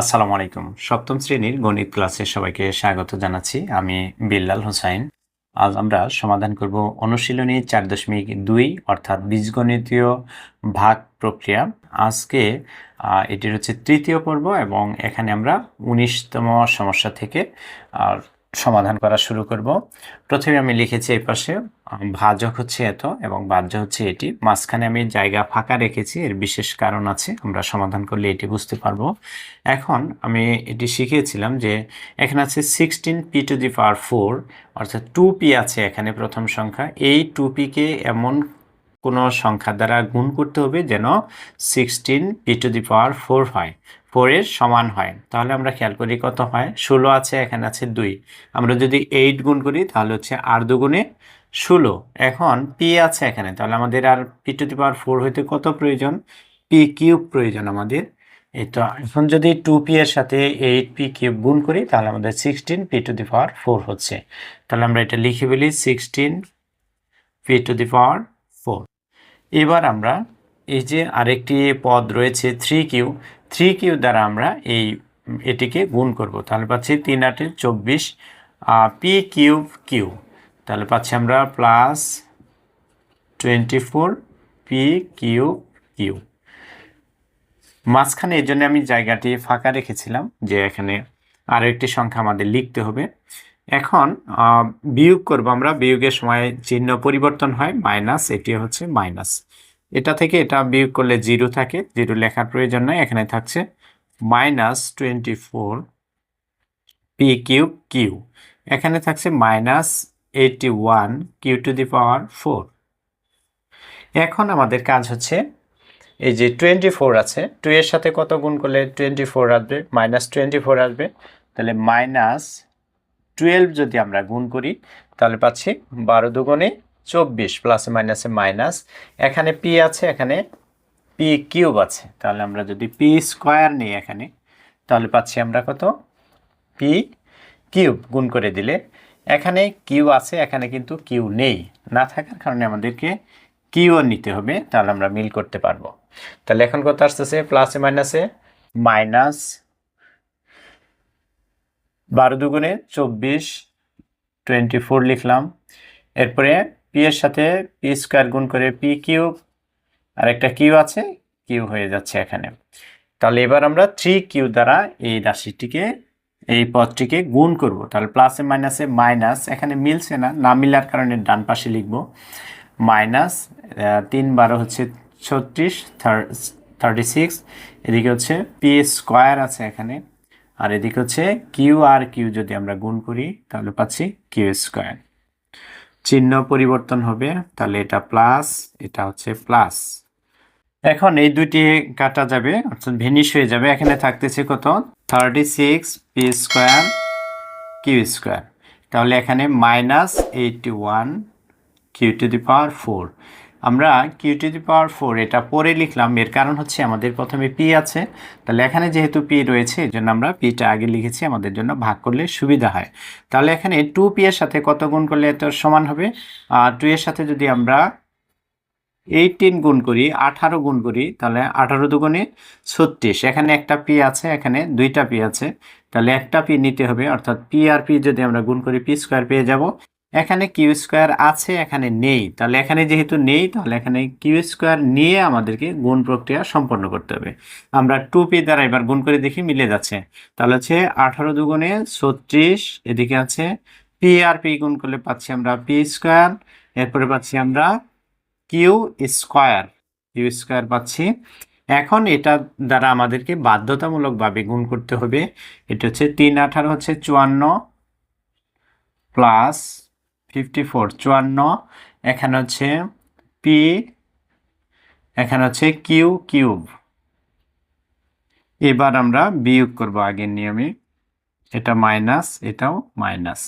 আসসালামু আলাইকুম। সপ্তম শ্রেণির গণিত ক্লাসে সবাইকে স্বাগত জানাচ্ছি। আমি বিল্লাল হোসাইন। আজ আমরা সমাধান করব অনুশীলনী চার দশমিক দুই, অর্থাৎ বীজগণিতীয় ভাগ প্রক্রিয়া। আজকে এটির হচ্ছে তৃতীয় পর্ব এবং এখানে আমরা উনিশতম সমস্যা থেকে, আর সমাধান করা শুরু করব। প্রথমে আমি লিখেছি এই পাশে ভাজক হচ্ছে এত এবং বাহ্য হচ্ছে এটি। মাঝখানে আমি জায়গা ফাঁকা রেখেছি, এর বিশেষ কারণ আছে, আমরা সমাধান করলে এটি বুঝতে পারব। এখন আমি এটি শিখিয়েছিলাম যে এখানে আছে sixteen p to the power four অর্থাৎ টু পি আছে এখানে প্রথম সংখ্যা। এই টু পিকে এমন কোনো সংখ্যা দ্বারা গুণ করতে হবে যেন sixteen p to the power four হয়। ফোরের সমান হয়। তাহলে আমরা খেয়াল করি কত হয়? ষোলো আছে, এখানে আছে দুই। আমরা যদি এইট গুণ করি, তাহলে হচ্ছে আর দুগুণে ষোলো। এখন পি আছে এখানে, তাহলে আমাদের আর p to the power four হইতে কত প্রয়োজন? পি কিউব প্রয়োজন আমাদের। এই তো, এখন যদি টু পি এর সাথে এইট পি কিউব গুণ করি, তাহলে আমাদের sixteen p to the power four হচ্ছে। তাহলে আমরা এটা লিখে ফেলি sixteen p to the power four এবার আমরা এই যে আরেকটি পদ রয়েছে থ্রি কিউ থ্রি কিউ দ্বারা আমরা এই এটিকে গুণ করব। তাহলে পাচ্ছি তিন আটে চব্বিশ পি কিউব কিউ। তাহলে পাচ্ছি আমরা plus twenty four p q q. মাঝখানে এই জন্য আমি জায়গাটি ফাঁকা রেখেছিলাম যে এখানে আরও একটি সংখ্যা আমাদের লিখতে হবে। এখন বিয়োগ করব আমরা। বিয়োগের সময় চিহ্ন পরিবর্তন হয়, মাইনাস, এটি হচ্ছে মাইনাস। এটা থেকে এটা বিয়োগ করলে জিরো থাকে, জিরো লেখার প্রয়োজন নয় এখানে থাকছে minus twenty four p q q. এখানে থাকছে minus eighty one q to the power four. এখন আমাদের কাজ হচ্ছে এই যে টোয়েন্টি ফোর আছে, টু এর সাথে কত গুণ করলে টোয়েন্টি ফোর আসবে? মাইনাস টোয়েন্টি ফোর আসবে। তাহলে মাইনাস টুয়েলভ যদি আমরা গুণ করি, তাহলে পাচ্ছি বারো দুগুণে চব্বিশ প্লাসে মাইনাসে মাইনাস এখানে পি আছে, এখানে পি কিউব আছে। তাহলে আমরা যদি পি স্কোয়ার নিই এখানে, তাহলে পাচ্ছি আমরা কত? পি কিউব গুণ করে দিলে। এখানে কিউ আছে, এখানে কিন্তু কিউ নেই। না থাকার কারণে আমাদেরকে কিউও নিতে হবে, তাহলে আমরা মিল করতে পারব। তাহলে এখন কত আসতেছে? প্লাসে মাইনাসে মাইনাস বারো দুগুণে চব্বিশ টোয়েন্টি ফোর লিখলাম। এরপরে পি এর সাথে পি স্কোয়ার গুণ করে পি কিউব আর একটা কিউ আছে কিউ হয়ে যাচ্ছে এখানে। তাহলে এবার আমরা থ্রি কিউ দ্বারা এই রাশিটিকে, এই পদটিকে গুণ করব। তাহলে প্লাসে মাইনাসে মাইনাস এখানে মিলছে না না মিলার কারণে ডান পাশে লিখব। মাইনাস তিন বারো হচ্ছে ছত্রিশ থার্টি সিক্স এদিকে হচ্ছে পি স্কোয়ার আছে এখানে, আর এদিকে হচ্ছে কিউ আর কিউ যদি আমরা গুণ করি, তাহলে পাচ্ছি কিউ স্কোয়ার চিহ্ন পরিবর্তন হবে, তাহলে এটা প্লাস এটা হচ্ছে প্লাস এখন এই দুটি কাটা যাবে, অর্থাৎ ভেনিশ হয়ে যাবে। এখানে থাকতেছে কত? Thirty six p square q square তাহলে এখানে minus eighty one q to the power four আমরা q to the power four এটা পরে লিখলাম। এর কারণ হচ্ছে আমাদের প্রথমে পি আছে। তাহলে এখানে যেহেতু পি রয়েছে এই জন্য আমরা পিটা আগে লিখেছি, আমাদের জন্য ভাগ করলে সুবিধা হয়। তাহলে এখানে টু পি এর সাথে কত গুণ করলে এত সমান হবে? আর টু এর সাথে যদি আমরা এইটিন গুণ করি, আঠারো গুণ করি, তাহলে আঠারো দুগুণে ছত্রিশ। এখানে একটা পি আছে, এখানে দুইটা পি আছে। তাহলে একটা পি নিতে হবে, অর্থাৎ পি আর পি যদি আমরা গুণ করি পি স্কোয়ার পেয়ে যাব। এখানে কিউ স্কোয়ার আছে, এখানে নেই। তাহলে এখানে যেহেতু নেই, তাহলে এখানে কিউ স্কোয়ার নিয়ে আমাদেরকে গুণ প্রক্রিয়া সম্পন্ন করতে হবে। আমরা টু পি দ্বারা এবার গুণ করে দেখি, মিলে যাচ্ছে। তাহলে হচ্ছে আঠারো দুগুণে ছত্রিশ, এদিকে আছে পি আর পি গুণ করলে পাচ্ছি আমরা পি স্কোয়ার, এরপরে পাচ্ছি আমরা কিউ স্কোয়ার কিউ স্কোয়ার পাচ্ছি। এখন এটা দ্বারা আমাদেরকে বাধ্যতামূলকভাবে গুণ করতে হবে। এটা হচ্ছে তিন আঠারো হচ্ছে চুয়ান্ন প্লাস ফিফটি ফোর চুয়ান্ন, এখানে হচ্ছে পি এখানে হচ্ছে কিউ কিউব এবার আমরা বিয়োগ করব আগের নিয়মে। এটা মাইনাস এটাও মাইনাস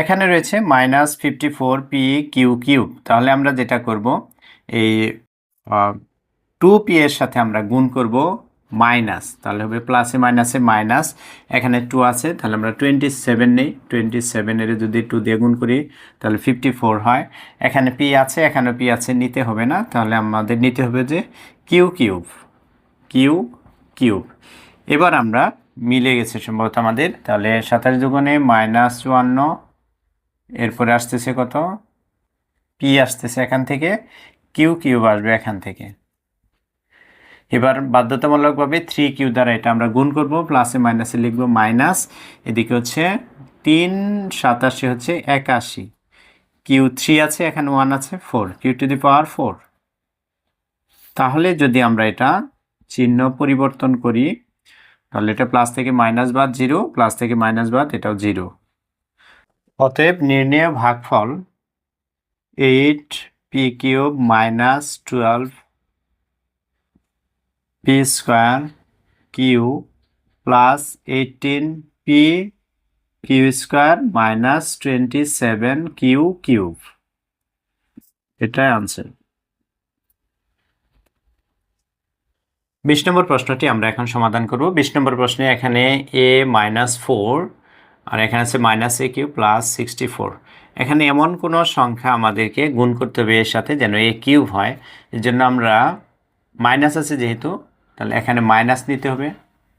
এখানে রয়েছে minus fifty four p q cube তাহলে আমরা যেটা করব, এই টু পি এর সাথে আমরা গুণ করব মাইনাস, তাহলে হবে প্লাসে মাইনাসে মাইনাস। এখানে টু আছে, তাহলে আমরা টোয়েন্টি সেভেন নেই। টোয়েন্টি সেভেনের যদি টু দিয়ে গুণ করি, তাহলে ফিফটি ফোর হয়। এখানে পি আছে এখানে পি আছে, নিতে হবে না। তাহলে আমাদের নিতে হবে যে কিউ কিউব কিউ কিউব এবার আমরা মিলে গেছে সম্ভবত আমাদের। তাহলে সাতাশ দুগুণে মাইনাস চুয়ান্ন, এরপরে আসতেছে কত? পি আসতেছে এখান থেকে কিউ কিউব আসবে এখান থেকে। এবার বাধ্যতামূলকভাবে থ্রি কিউ দ্বারা এটা আমরা গুণ করব প্লাসে মাইনাসে লিখব মাইনাস এদিকে হচ্ছে তিন, সাতাশি হচ্ছে একাশি। কিউ থ্রি আছে, এখানে ওয়ান আছে four q to the power four তাহলে যদি আমরা এটা চিহ্ন পরিবর্তন করি, তাহলে এটা প্লাস থেকে মাইনাস বাদ জিরো প্লাস থেকে মাইনাস বাদ এটাও জিরো অতএব নির্ণয় ভাগফল eight p cube minus twelve p square q plus eighteen p q square minus twenty seven q cube এটাই আনসার বিশ নম্বর প্রশ্নটি আমরা এখন সমাধান করব। বিশ নম্বর প্রশ্নে এখানে এ মাইনাস ফোর আর এখানে আছে minus a q plus sixty four এখানে এমন কোনো সংখ্যা আমাদেরকে গুণ করতে হবে এর সাথে যেন এ কিউব হয়। এর জন্য আমরা মাইনাস আছে যেহেতু তাহলে এখানে মাইনাস নিতে হবে।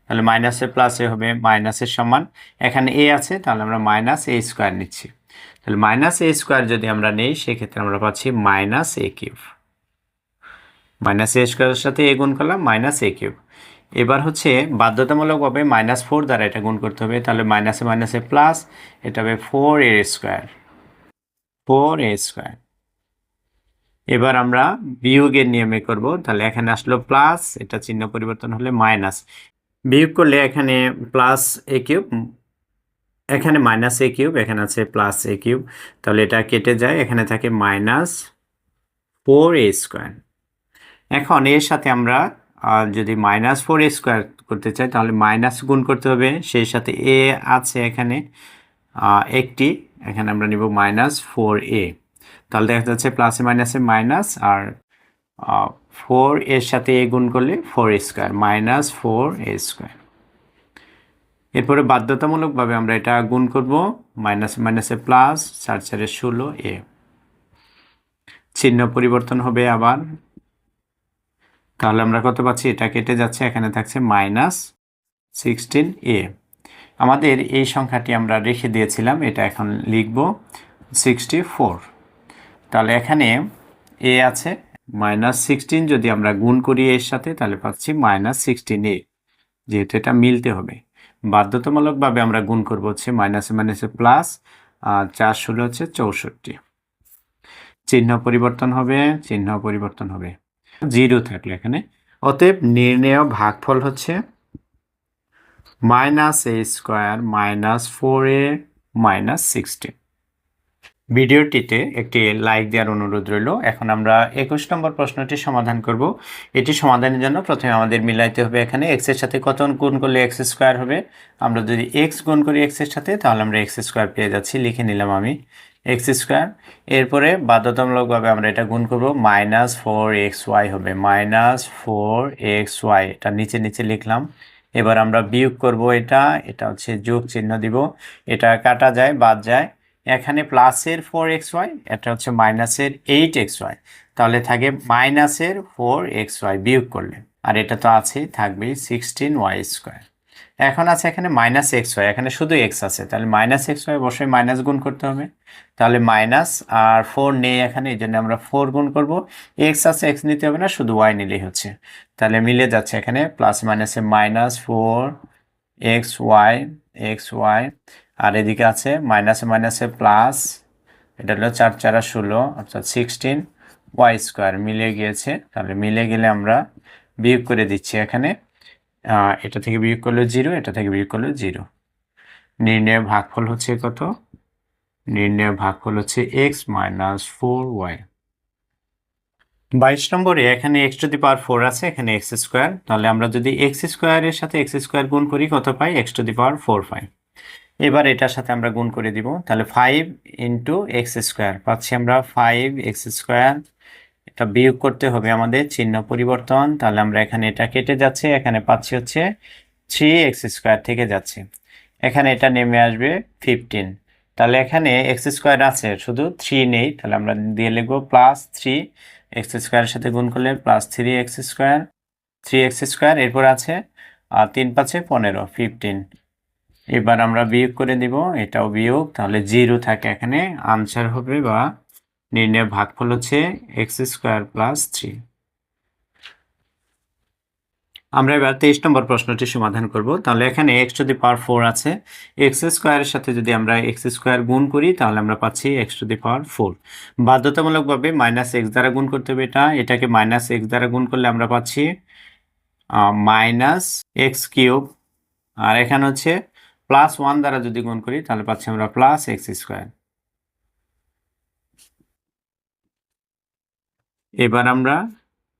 তাহলে মাইনাসে প্লাসে হবে মাইনাসের সমান। এখানে এ আছে, তাহলে আমরা মাইনাস এ স্কোয়ার নিচ্ছি। তাহলে মাইনাস এ স্কোয়ার যদি আমরা নেই, সেক্ষেত্রে আমরা পাচ্ছি minus a cube minus a স্কোয়ারের সাথে এ গুণ করলাম মাইনাস এ কিউব এবার হচ্ছে বাধ্যতামূলকভাবে মাইনাস ফোর দ্বারা এটা গুণ করতে হবে। তাহলে মাইনাসে মাইনাসে প্লাস এটা হবে four a square four a square এবার আমরা বিয়োগের নিয়মে করব। তাহলে এখানে আসলো প্লাস এটা চিহ্ন পরিবর্তন হলে মাইনাস বিয়োগ করলে এখানে প্লাস এ কিউব এখানে মাইনাস এ কিউব এখানে আছে প্লাস এ কিউব তাহলে এটা কেটে যায়, এখানে থাকে মাইনাস ফোর এ স্কোয়ার এখন এর সাথে আমরা যদি মাইনাস ফোর এ স্কোয়ার করতে চাই, তাহলে মাইনাস গুণ করতে হবে। সেই সাথে এ আছে এখানে একটি। এখানে আমরা নিব মাইনাস ফোর এ তাহলে দেখা যাচ্ছে প্লাসে মাইনাসে মাইনাস আর ফোর এর সাথে এ গুণ করলে four square minus four a square এরপরে বাধ্যতামূলকভাবে আমরা এটা গুণ করব মাইনাস মাইনাসে প্লাস চার চারে ষোলো এ চিহ্ন পরিবর্তন হবে আবার। তাহলে আমরা কত পাচ্ছি? এটা কেটে যাচ্ছে, এখানে থাকছে মাইনাস সিক্সটিন এ আমাদের এই সংখ্যাটি আমরা রেখে দিয়েছিলাম, এটা এখন লিখব সিক্সটি ফোর তাহলে এখানে এ আছে মাইনাস সিক্সটিন যদি আমরা গুণ করি এর সাথে, তাহলে পাচ্ছি মাইনাস সিক্সটিন এ। যেহেতু এটা মিলতে হবে। বাধ্যতামূলকভাবে আমরা গুণ করব হচ্ছে মাইনাসে মাইনাসে প্লাস, আর চার ষোলো হচ্ছে চৌষট্টি। চিহ্ন পরিবর্তন হবে, চিহ্ন পরিবর্তন হবে। জিরো থাকলে এখানে। অতএব নির্ণেয় ভাগফল হচ্ছে minus a square minus four a minus sixteen. ভিডিওটিতে একটি লাইক দেওয়ার অনুরোধ রইল। এখন আমরা একুশ নম্বর প্রশ্নটি সমাধান করব। এটি সমাধানের জন্য প্রথমে আমাদের মিলাইতে হবে এখানে এক্সের সাথে কত গুণ করলে এক্স স্কোয়ার হবে। আমরা যদি এক্স গুণ করি এক্সের সাথে, তাহলে আমরা এক্স স্কোয়ার পেয়ে যাচ্ছি। লিখে নিলাম আমি এক্স স্কোয়ার। এরপরে বাধ্যতামূলকভাবে আমরা এটা গুণ করব। মাইনাস ফোর এক্স ওয়াই হবে। মাইনাস ফোর এক্স ওয়াই, এটা নিচে নিচে লিখলাম। এবার আমরা বিয়োগ করব এটা। এটা হচ্ছে যোগ চিহ্ন দিব। এটা কাটা যায়, বাদ যায়। এখানে প্লাসের ফোর এক্স ওয়াই এটা হচ্ছে মাইনাসের এইট এক্স ওয়াই তাহলে থাকে মাইনাসের ফোর এক্স ওয়াই বিয়োগ করলে। আর এটা তো আছেই, থাকবে সিক্সটিন ওয়াই স্কোয়ার এখন আছে এখানে মাইনাস এক্স ওয়াই এখানে শুধু এক্স আছে। তাহলে মাইনাস এক্স ওয়াই অবশ্যই মাইনাস গুণ করতে হবে। তাহলে মাইনাস আর ফোর নেই এখানে, এই জন্য আমরা ফোর গুণ করব। এক্স আছে এক্স নিতে হবে না, শুধু ওয়াই নিলেই হচ্ছে। তাহলে মিলে যাচ্ছে এখানে প্লাস মাইনাসে minus four x y x y আর এদিকে আছে মাইনাসে মাইনাসে প্লাস, এটা হলো চার চারা ষোলো, অর্থাৎ সিক্সটিন ওয়াই স্কোয়ার মিলে গিয়েছে। তাহলে মিলে গেলে আমরা বিয়োগ করে দিচ্ছি এখানে। এটা থেকে বিয়োগ করলে জিরো, এটা থেকে বিয়োগ করলে জিরো। নির্ণয় ভাগফল হচ্ছে কত? নির্ণয় ভাগফল হচ্ছে এক্স মাইনাস ফোর ওয়াই বাইশ নম্বরে, এখানে x to the power four আছে, এখানে এক্স স্কোয়ার তাহলে আমরা যদি এক্স স্কোয়ারের সাথে এক্স স্কোয়ার গুণ করি, কত পাই? X to the power four পাই এবার এটার সাথে আমরা গুণ করে দিব। তাহলে ফাইভ ইন্টু এক্স স্কোয়ার পাচ্ছি আমরা ফাইভ এক্স স্কোয়ার এটা বিয়োগ করতে হবে আমাদের চিহ্ন পরিবর্তন। তাহলে আমরা এখানে এটা কেটে যাচ্ছে, এখানে পাচ্ছি হচ্ছে থ্রি এক্স স্কোয়ার থেকে যাচ্ছে। এখানে এটা নেমে আসবে ফিফটিন তাহলে এখানে এক্স স্কোয়ার আছে, শুধু থ্রি নেই। তাহলে আমরা দিয়ে লিখব প্লাস থ্রি এক্স স্কোয়ারের সাথে গুণ করলে plus three x square three x square এরপর আছে, আর তিন পাঁচে পনেরো ফিফটিন এবার আমরা বিয়োগ করে দিব, এটাও বিয়োগ, তাহলে জিরো থাকে এখানে আনসার হবে বা নির্ণয় ভাগফল হচ্ছে এক্স স্কোয়ার প্লাস থ্রি আমরা এবার তেইশ নম্বর প্রশ্নটি সমাধান করব, তাহলে এখানে x to the power four আছে এক্স স্কোয়ারের সাথে যদি আমরা এক্স স্কোয়ার গুণ করি, তাহলে আমরা পাচ্ছি x to the power four বাধ্যতামূলকভাবে মাইনাস এক্স দ্বারা গুণ করতে হবে এটা, এটাকে মাইনাস এক্স দ্বারা গুণ করলে আমরা পাচ্ছি মাইনাস এক্স কিউব আর এখানে হচ্ছে প্লাস ওয়ান দ্বারা যদি গুণ করি, তাহলে পাচ্ছি আমরা প্লাস এক্স স্কোয়ার এবার আমরা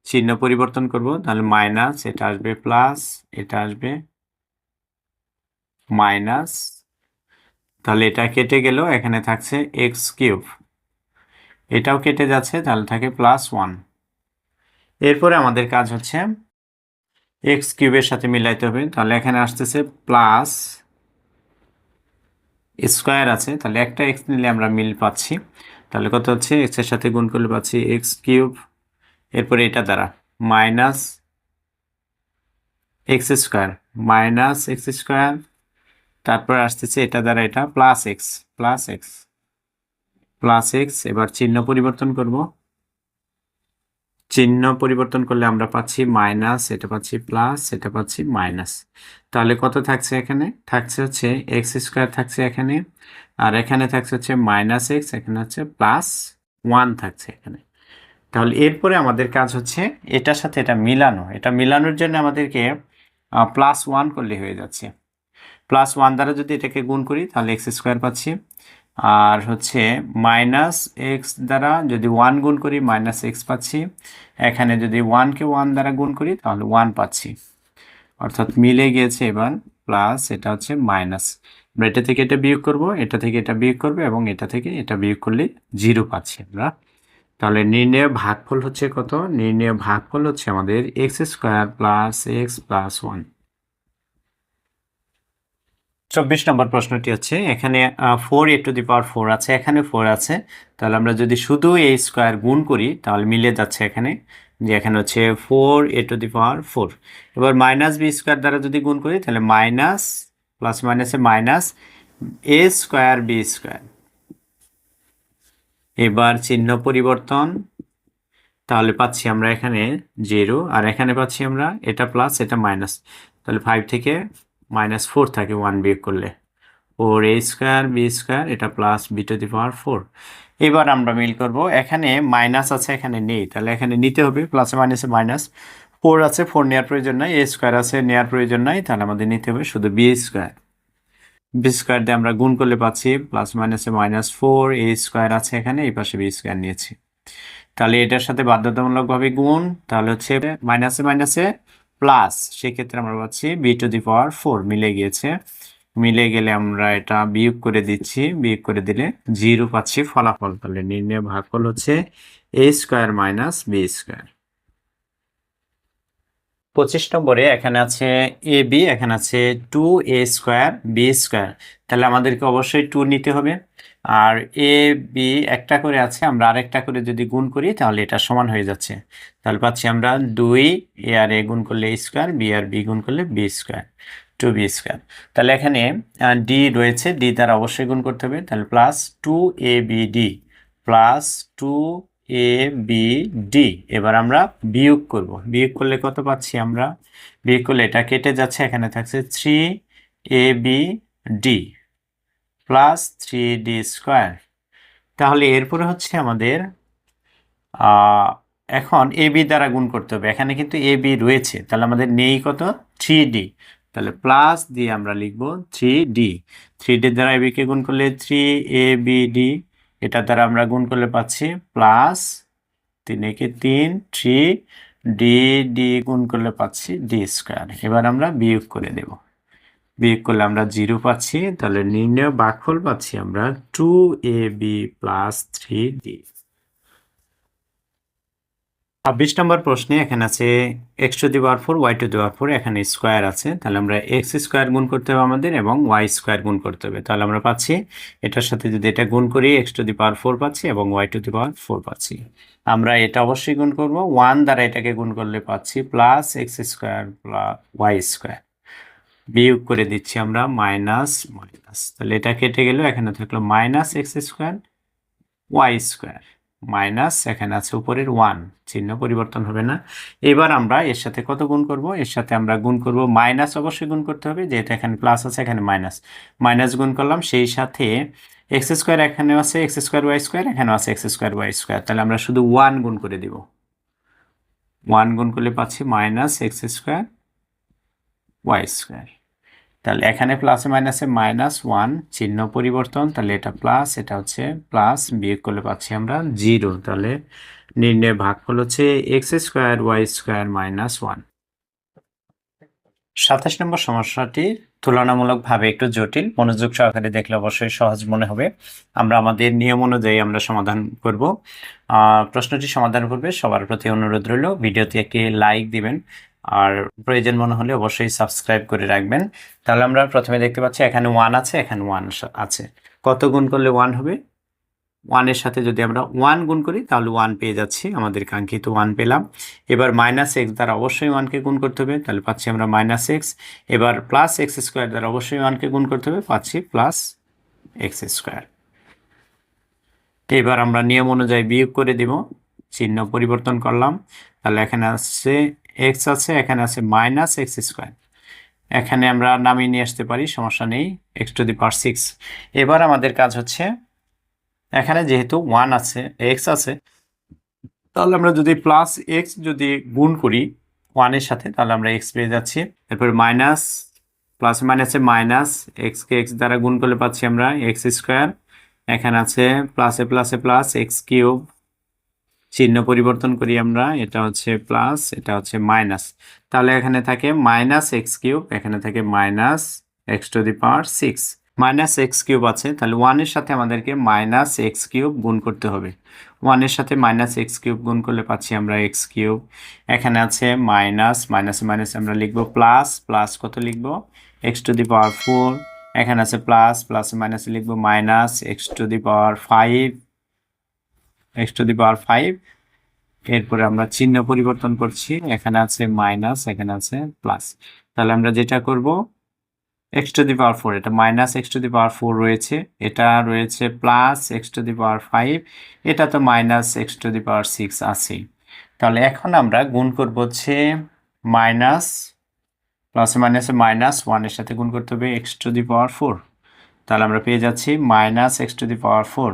চিহ্ন পরিবর্তন করব, তাহলে মাইনাস এটা আসবে প্লাস এটা আসবে মাইনাস তাহলে এটা কেটে গেল এখানে থাকছে এক্স কিউব এটাও কেটে যাচ্ছে, তাহলে থাকে প্লাস ওয়ান এরপরে আমাদের কাজ হচ্ছে এক্স কিউবের সাথে মিলাইতে হবে, তাহলে এখানে আসতেছে প্লাস স্কোয়ার আছে, তাহলে একটা এক্স নিলে আমরা মিল পাচ্ছি। তাহলে কত হচ্ছে? এক্সের সাথে গুণ করলে পাচ্ছি এক্স কিউব। এরপরে এটা দ্বারা minus x square minus x square, তারপর আসতেছে এটা দ্বারা এটা plus x plus x plus x এবার চিহ্ন পরিবর্তন করব। চিহ্ন পরিবর্তন করলে আমরা পাচ্ছি মাইনাস এটা পাচ্ছি প্লাস এটা পাচ্ছি মাইনাস তাহলে কত থাকছে এখানে? থাকছে হচ্ছে এক্স স্কোয়ার থাকছে এখানে, আর এখানে থাকছে হচ্ছে মাইনাস এক্স এখানে হচ্ছে প্লাস ওয়ান থাকছে এখানে। তাহলে এরপরে আমাদের কাজ হচ্ছে এটার সাথে এটা মিলানো। এটা মিলানোর জন্য আমাদেরকে প্লাস ওয়ান করলে হয়ে যাচ্ছে। প্লাস ওয়ান দ্বারা যদি এটাকে গুণ করি, তাহলে এক্স স্কোয়ার পাচ্ছি। আর হচ্ছে মাইনাস এক্স দ্বারা যদি ওয়ান গুণ করি মাইনাস এক্স পাচ্ছি। এখানে যদি ওয়ানকে ওয়ান দ্বারা গুণ করি, তাহলে ওয়ান পাচ্ছি। অর্থাৎ মিলে গিয়েছে এবার প্লাস এটা হচ্ছে মাইনাস আমরা এটা থেকে এটা বিয়োগ করব, এটা থেকে এটা বিয়োগ করবে এবং এটা থেকে এটা বিয়োগ করলে জিরো পাচ্ছি আমরা। তাহলে নির্ণয় ভাগফল হচ্ছে কত? নির্ণয় ভাগফল হচ্ছে আমাদের x square plus x plus one চব্বিশ নম্বর প্রশ্নটি হচ্ছে, এখানে four a to the power four আছে, এখানে ফোর আছে। তাহলে আমরা যদি শুধু এই স্কোয়ার গুণ করি, তাহলে মিলে যাচ্ছে এখানে, যে এখানে হচ্ছে four a to the power four এবার মাইনাস বি স্কোয়ার দ্বারা যদি গুণ করি, তাহলে মাইনাস প্লাস মাইনাসে minus a square b square এবার চিহ্ন পরিবর্তন, তাহলে পাচ্ছি আমরা এখানে জিরো আর এখানে পাচ্ছি আমরা এটা প্লাস এটা মাইনাস তাহলে ফাইভ থেকে মাইনাস ফোর থাকে ওয়ান বিয়োগ করলে। Four a square b square এটা plus b to the power four এবার আমরা মিল করব, এখানে মাইনাস আছে, এখানে নেই। তাহলে এখানে নিতে হবে প্লাসে মাইনাসে মাইনাস ফোর আছে ফোর নেওয়ার প্রয়োজন নাই এ স্কোয়ার আছে, নেওয়ার প্রয়োজন নাই, তাহলে আমাদের নিতে হবে শুধু বি স্কোয়ার বি স্কোয়ার দিয়ে আমরা গুণ করলে পাচ্ছি প্লাস মাইনাসে মাইনাস ফোর এ স্কোয়ার আছে এখানে, এই পাশে বি স্কোয়ার নিয়েছি। তাহলে এটার সাথে বাধ্যতামূলকভাবে গুণ, তাহলে হচ্ছে মাইনাসে মাইনাসে প্লাস সেক্ষেত্রে আমরা পাচ্ছি b to the power four, মিলে গিয়েছে। মিলে গেলে আমরা এটা বিয়োগ করে দিচ্ছি। বিয়োগ করে দিলে জিরো পাচ্ছি, ফলাফল তাহলে নির্ণয় ভাগফল হচ্ছে a square minus b square. পঁচিশ নম্বরে এখানে আছে এ বি, এখানে আছে two a square b square. তাহলে আমাদেরকে অবশ্যই টু নিতে হবে। আর এ বি একটা করে আছে, আমরা আরেকটা করে যদি গুণ করি, তাহলে এটা সমান হয়ে যাচ্ছে। তাহলে পাচ্ছি আমরা দুই এ আর এ গুণ করলে স্কোয়ার বি আর বি গুণ করলে b square two b square তাহলে এখানে ডি রয়েছে ডি দ্বারা অবশ্যই গুণ করতে হবে। তাহলে plus two a b d plus two a b d এবার আমরা বিয়োগ করব। বিয়োগ করলে কত পাচ্ছি আমরা? বিয়োগ করলে এটা কেটে যাচ্ছে, এখানে থাকছে three a b d plus three d square. তাহলে এরপরে হচ্ছে আমাদের এখন এ বি দ্বারা গুণ করতে হবে। এখানে কিন্তু এ বি রয়েছে। তাহলে আমাদের নেই কত? থ্রি ডি তাহলে প্লাস দিয়ে আমরা লিখব থ্রি ডি থ্রি ডি দ্বারা এ বিকে গুণ করলে থ্রি এ বি ডি। এটা দ্বারা আমরা গুণ করলে পাচ্ছি প্লাস তিন একে তিন, থ্রি ডি ডি গুণ করলে পাচ্ছি ডি স্কোয়ার। এবার আমরা বিয়োগ করে দেব। বিয়োগ করলে আমরা জিরো পাচ্ছি, তাহলে নির্ণয় বাকফল পাচ্ছি আমরা two a b plus three d ছাব্বিশ নম্বর প্রশ্নে এখানে আছে x to the power four y to the power four এখানে স্কোয়ার আছে, তাহলে আমরা এক্স স্কোয়ার গুণ করতে হবে আমাদের এবং ওয়াই স্কোয়ার গুণ করতে হবে, তাহলে আমরা পাচ্ছি এটার সাথে যদি এটা গুণ করি x to the power four পাচ্ছি এবং y to the power four পাচ্ছি, আমরা এটা অবশ্যই গুণ করব ওয়ান দ্বারা এটাকে গুণ করলে পাচ্ছি plus x square plus y square বিয়োগ করে দিচ্ছি আমরা মাইনাস মাইনাস। তাহলে এটা কেটে গেল, এখানে থাকল minus x square, y square. Minus, এখানে আছে উপরের ওয়ান, চিহ্ন পরিবর্তন হবে না। এবার আমরা এর সাথে কত গুণ করব? এর সাথে আমরা গুণ করব, মাইনাস অবশ্যই গুণ করতে হবে, যেহেতু এখানে প্লাস আছে, এখানে মাইনাস মাইনাস গুণ করলাম, সেই সাথে এক্স স্কোয়ার এখানে আছে, এক্স স্কোয়ার ওয়াই স্কোয়ার, এখানেও আছে এক্স স্কোয়ার ওয়াই স্কোয়ার। তাহলে আমরা শুধু ওয়ান গুণ করে দিব। ওয়ান গুণ করলে পাচ্ছি minus x square y square. তাহলে এখানে প্লাসে মাইনাসে মাইনাস ওয়ান চিহ্ন পরিবর্তন, তাহলে এটা প্লাস এটা হচ্ছে প্লাস বিয়োগ করলে পাচ্ছি আমরা জিরো তাহলে নির্ণয় ভাগফল হচ্ছে x square y square minus one সাতাশ নম্বর সমস্যাটি তুলনামূলকভাবে একটু জটিল, মনোযোগ সহকারে দেখলে অবশ্যই সহজ মনে হবে। আমরা আমাদের নিয়ম অনুযায়ী আমরা সমাধান করব। প্রশ্নটি সমাধান করবে, সবার প্রতি অনুরোধ রইল। ভিডিওতে একটি লাইক দিবেন আর প্রয়োজন মনে হলে অবশ্যই সাবস্ক্রাইব করে রাখবেন। তাহলে আমরা প্রথমে দেখতে পাচ্ছি এখানে ওয়ান আছে, এখানে ওয়ান আছে। কত গুণ করলে ওয়ান হবে? ওয়ানের সাথে যদি আমরা ওয়ান গুণ করি, তাহলে ওয়ান পেয়ে যাচ্ছি। আমাদের কাঙ্ক্ষিত ওয়ান পেলাম। এবার মাইনাস এক্স দ্বারা অবশ্যই ওয়ানকে গুণ করতে হবে। তাহলে পাচ্ছি আমরা মাইনাস এক্স এবার প্লাস এক্স স্কোয়ার দ্বারা অবশ্যই ওয়ানকে গুণ করতে হবে। পাচ্ছি প্লাস এক্স স্কোয়ার এবার আমরা নিয়ম অনুযায়ী বিয়োগ করে দিব। চিহ্ন পরিবর্তন করলাম। তাহলে এখানে আসছে এক্স আছে, এখানে আছে মাইনাস এক্স স্কোয়ার এখানে আমরা নামিয়ে নিয়ে আসতে পারি, সমস্যা নেই x to the power six এবার আমাদের কাজ হচ্ছে, এখানে যেহেতু ওয়ান আছে এক্স আছে, তাহলে আমরা যদি প্লাস এক্স যদি গুণ করি ওয়ানের সাথে, তাহলে আমরা এক্স পেয়ে যাচ্ছি। এরপর মাইনাস প্লাস মাইনাসে মাইনাস এক্সকে এক্স দ্বারা গুণ করলে পাচ্ছি আমরা এক্স স্কোয়ার এখানে আছে প্লাসে প্লাসে প্লাস এক্স কিউব চিহ্ন পরিবর্তন করি আমরা, এটা হচ্ছে প্লাস এটা হচ্ছে মাইনাস তাহলে এখানে থাকে মাইনাস এক্স কিউব এখানে থাকে minus x to the power six minus x cube আছে, তাহলে ওয়ানের সাথে আমাদেরকে মাইনাস এক্স কিউব গুণ করতে হবে। ওয়ানের সাথে মাইনাস এক্স কিউব গুণ করলে পাচ্ছি আমরা এক্স কিউব এখানে আছে মাইনাস মাইনাসে মাইনাস আমরা লিখব প্লাস প্লাস কত লিখব? X to the power four এখানে আছে প্লাস প্লাসে মাইনাসে লিখব minus x to the power five x to the power five এরপরে আমরা চিহ্ন পরিবর্তন করছি, এখানে আছে মাইনাস এখানে আছে প্লাস তাহলে আমরা যেটা করব x to the power four এটা minus x to the power four রয়েছে, এটা রয়েছে plus x to the power five এটা তো minus x to the power six আছেই। তাহলে এখন আমরা গুণ করব হচ্ছে মাইনাস প্লাসে মাইনাসে মাইনাস ওয়ানের সাথে গুণ করতে হবে x to the power four তাহলে আমরা পেয়ে যাচ্ছি minus x to the power four.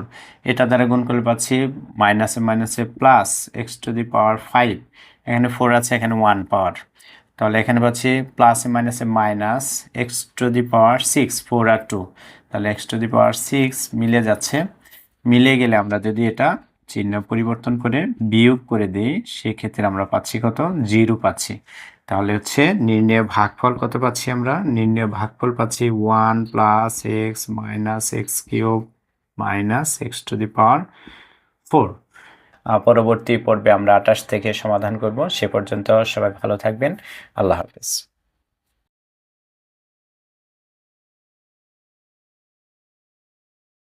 এটা দ্বারা গুণ করলে পাচ্ছি মাইনাসে মাইনাসে plus x to the power five. এখানে ফোর আছে, এখানে ওয়ান পাওয়ার। তাহলে এখানে পাচ্ছি প্লাসে মাইনাসে minus x to the power six, four R two. তাহলে x to the power six মিলে যাচ্ছে। মিলে গেলে আমরা যদি এটা চিহ্ন পরিবর্তন করে বিয়োগ করে দিই, সেক্ষেত্রে আমরা পাচ্ছি কত? জিরো পাচ্ছি। তাহলে হচ্ছে নির্ণয় ভাগফল কত পাচ্ছি আমরা? নির্ণয় ভাগফল পাচ্ছি one plus x minus x cube minus x to the power four পরবর্তী পর্বে আমরা আটাশ থেকে সমাধান করব। সে পর্যন্ত সবাই ভালো থাকবেন। আল্লাহ হাফেজ।